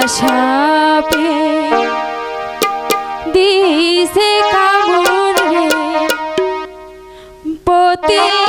না সাপে দিছে কামড় রে। পতি